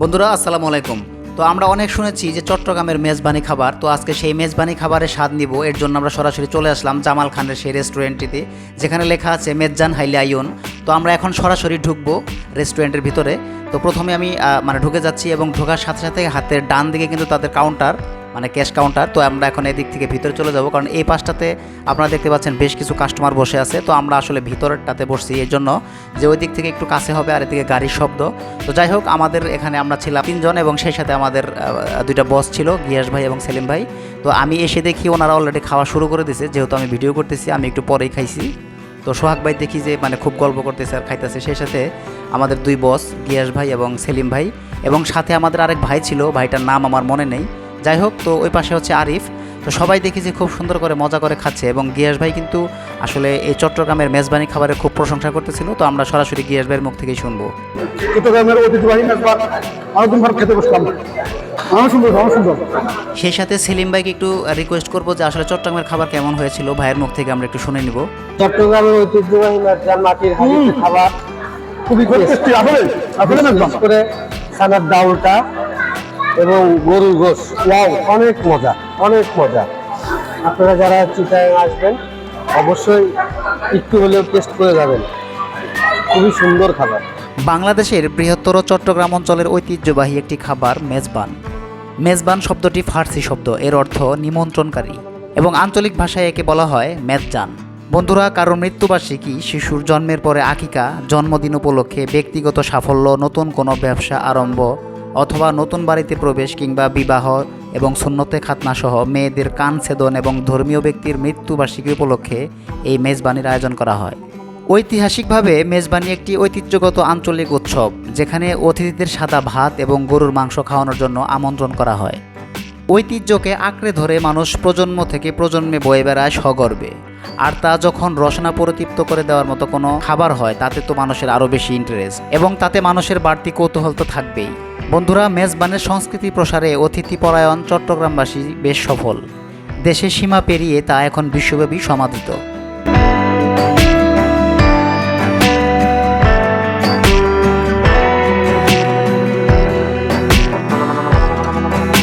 বন্ধুরা, আসসালামু আলাইকুম। তো আমরা অনেক শুনেছি যে চট্টগ্রামের মেজবানি খাবার, তো আজকে সেই মেজবানি খাবারের স্বাদ নিব। এর জন্য আমরা সরাসরি চলে আসলাম জামাল খানের সেই রেস্টুরেন্টটিতে যেখানে লেখা আছে মেজজান হাইলি আইয়ন। তো আমরা এখন সরাসরি ঢুকবো রেস্টুরেন্টের ভিতরে। তো প্রথমে আমি মানে ঢুকে যাচ্ছি এবং ঢোকার সাথে সাথে হাতের ডান দিকে কিন্তু তাদের কাউন্টার মানে ক্যাশ কাউন্টার তো আমরা এখন এদিক থেকে ভিতরে চলে যাব। কারণ এই পাশটাতে আপনারা দেখতে পাচ্ছেন বেশ কিছু কাস্টমার বসে আছে। তো আমরা আসলে ভিতরটাতে বসছি এই জন্য যে ওই দিক থেকে একটু কাছে হবে আর এদিকে গাড়ির শব্দ। তো যাই হোক, আমাদের এখানে আমরা ছিলাম তিনজন এবং সেই সাথে আমাদের দুইটা বস ছিল, গিয়াস ভাই এবং সেলিম ভাই। তো আমি এসে দেখি ওনারা অলরেডি খাওয়া শুরু করে দিয়েছে যেহেতু আমি ভিডিও করতেছি, আমি একটু পরেই খাইছি। তো সোহাগ ভাই দেখি যে মানে খুব গল্প করতেছে আর খাইতেছে। সেই সাথে আমাদের দুই বস গিয়াস ভাই এবং সেলিম ভাই। এবং সাথে আমাদের আরেক ভাই ছিল, ভাইটার নাম আমার মনে নেই। যাই হোক তো ওই পাশে হচ্ছে আরিফ। তো সবাই দেখি যে খুব সুন্দর করে মজা করে খাচ্ছে এবং গিয়াস ভাই কিন্তু আসলে এই চট্টগ্রামের মেজবানি খাবারের খুব প্রশংসা করতেছিল। তো আমরা সরাসরি গিয়াস ভাইয়ের মুখ থেকেই শুনব। চট্টগ্রামের ঐতিহ্যবাহী মেজবান অনেকদিন পর খেতে বসলাম। সুন্দর সুন্দর। সেই সাথে সেলিম ভাইকে একটু রিকোয়েস্ট করব যে আসলে চট্টগ্রামের খাবার কেমন হয়েছিল ভাইয়ের মুখ থেকে আমরা একটু শুনে নিব। চট্টগ্রামের ঐতিহ্যবাহী মেজবান মাটির খাবার। খুবই করে সানার ডাউলটা। এবং গরুর গোশ। ওয়াও অনেক মজা অনেক মজা। আপনারা যারা চিটায় আসবেন অবশ্যই একটু হলেও টেস্ট করে যাবেন। খুবই সুন্দর খাবার। বাংলাদেশের বৃহত্তর চট্টগ্রাম অঞ্চলের ঐতিহ্যবাহী একটি খাবার মেজবান। মেজবান শব্দটি ফার্সি শব্দ এর অর্থ নিমন্ত্রণকারী এবং আঞ্চলিক ভাষায় একে বলা হয় মেজজান। বন্ধুরা কারও মৃত্যুবার্ষিকী শিশুর জন্মের পরে আকিকা জন্মদিন উপলক্ষে ব্যক্তিগত সাফল্য নতুন কোনো ব্যবসা আরম্ভ অথবা নতুন বাড়িতে প্রবেশ কিংবা বিবাহ এবং সুন্নতে খাতনা সহ মেয়েদের কান ছেদন এবং ধর্মীয় ব্যক্তির মৃত্যুবার্ষিকী উপলক্ষে এই মেজবানির আয়োজন করা হয়। ঐতিহাসিকভাবে মেজবানি একটি ঐতিহ্যগত আঞ্চলিক উৎসব, যেখানে অতিথিদের সাদা ভাত এবং গরুর মাংস খাওয়ানোর জন্য আমন্ত্রণ করা হয়। ঐতিহ্যকে আঁকড়ে ধরে মানুষ প্রজন্ম থেকে প্রজন্মে বয়ে বেড়ায় সগর্বে। আর তা যখন রসনা পরিতৃপ্ত করে দেওয়ার মতো কোনো খাবার হয়, তাতে তো মানুষের আরও বেশি ইন্টারেস্ট এবং তাতে মানুষের বাড়তি কৌতূহল তো থাকবেই। বন্ধুরা, মেজবানের সংস্কৃতি প্রসারে অতিথি পরায়ণ চট্টগ্রামবাসী বেশ সফল। দেশের সীমা পেরিয়ে তা এখন বিশ্বব্যাপী সমাদৃত।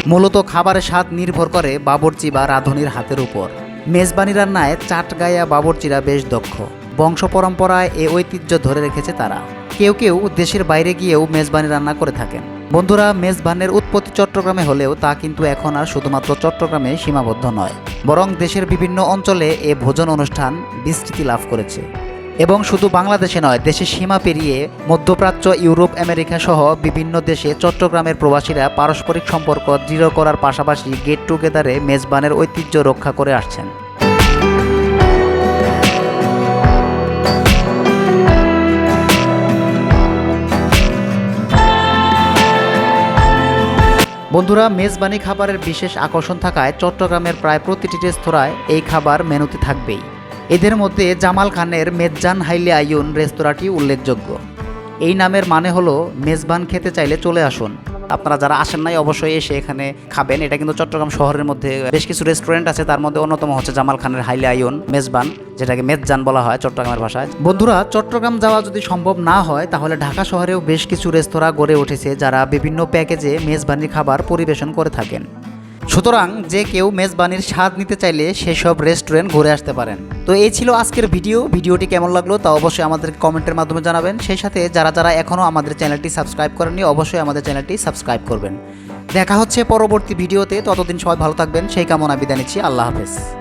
মূলত খাবারের স্বাদ নির্ভর করে বাবরচি বা রাঁধুনির হাতের উপর। মেজবানি রান্নায় চাটগায়া বাবরচিরা বেশ দক্ষ। বংশ পরম্পরায় এ ঐতিহ্য ধরে রেখেছে তারা। কেউ কেউ দেশের বাইরে গিয়েও মেজবানি রান্না করে থাকেন। বন্ধুরা, মেজবানের উৎপত্তি চট্টগ্রামে হলেও তা কিন্তু এখন আর শুধুমাত্র চট্টগ্রামে সীমাবদ্ধ নয়, বরং দেশের বিভিন্ন অঞ্চলে এ ভোজন অনুষ্ঠান বিস্তৃতি লাভ করেছে। এবং শুধু বাংলাদেশে নয় দেশের সীমা পেরিয়ে মধ্যপ্রাচ্য, ইউরোপ, আমেরিকা সহ বিভিন্ন দেশে চট্টগ্রামের প্রবাসীরা পারস্পরিক সম্পর্ক দৃঢ় করার পাশাপাশি গেট টুগেদারে মেজবানের ঐতিহ্য রক্ষা করে আসছেন। বন্ধুরা, মেজবানি খাবারের বিশেষ আকর্ষণ থাকায় চট্টগ্রামের প্রায় প্রতিটি রেস্তোরাঁয় এই খাবার মেনুতে থাকবেই। এদের মধ্যে জামাল খানের মেজজান হাইলে আইয়ুন রেস্তোরাঁটি উল্লেখযোগ্য। এই নামের মানে হলো, মেজবান খেতে চাইলে চলে আসুন। আপনারা যারা আসেন নাই, অবশ্যই এসে এখানে খাবেন। এটা কিন্তু চট্টগ্রাম শহরের মধ্যে বেশ কিছু রেস্টুরেন্ট আছে, তার মধ্যে অন্যতম হচ্ছে জামাল খানের হাইলে আইয়ুন মেজবান, যেটাকে মেজজান বলা হয় চট্টগ্রামের ভাষায়। বন্ধুরা, চট্টগ্রাম যাওয়া যদি সম্ভব না হয়, তাহলে ঢাকা শহরেও বেশ কিছু রেস্তোরাঁ গড়ে উঠেছে, যারা বিভিন্ন প্যাকেজে মেজবানির খাবার পরিবেশন করে থাকেন। সুতরাং যে কেউ মেজবানির স্বাদ নিতে চাইলে সেসব রেস্টুরেন্ট ঘুরে আসতে পারেন। তো এই ছিল আজকের ভিডিও। ভিডিওটি কেমন লাগল তা অবশ্যই আমাদের কমেন্টের মাধ্যমে জানাবেন। সেই সাথে যারা যারা এখনও আমাদের চ্যানেলটি সাবস্ক্রাইব করেননি, অবশ্যই আমাদের চ্যানেলটি সাবস্ক্রাইব করবেন। দেখা হচ্ছে পরবর্তী ভিডিওতে। ততদিন সবাই ভালো থাকবেন। সেই কামনা বিদায় নিচ্ছি। আল্লাহ হাফেজ।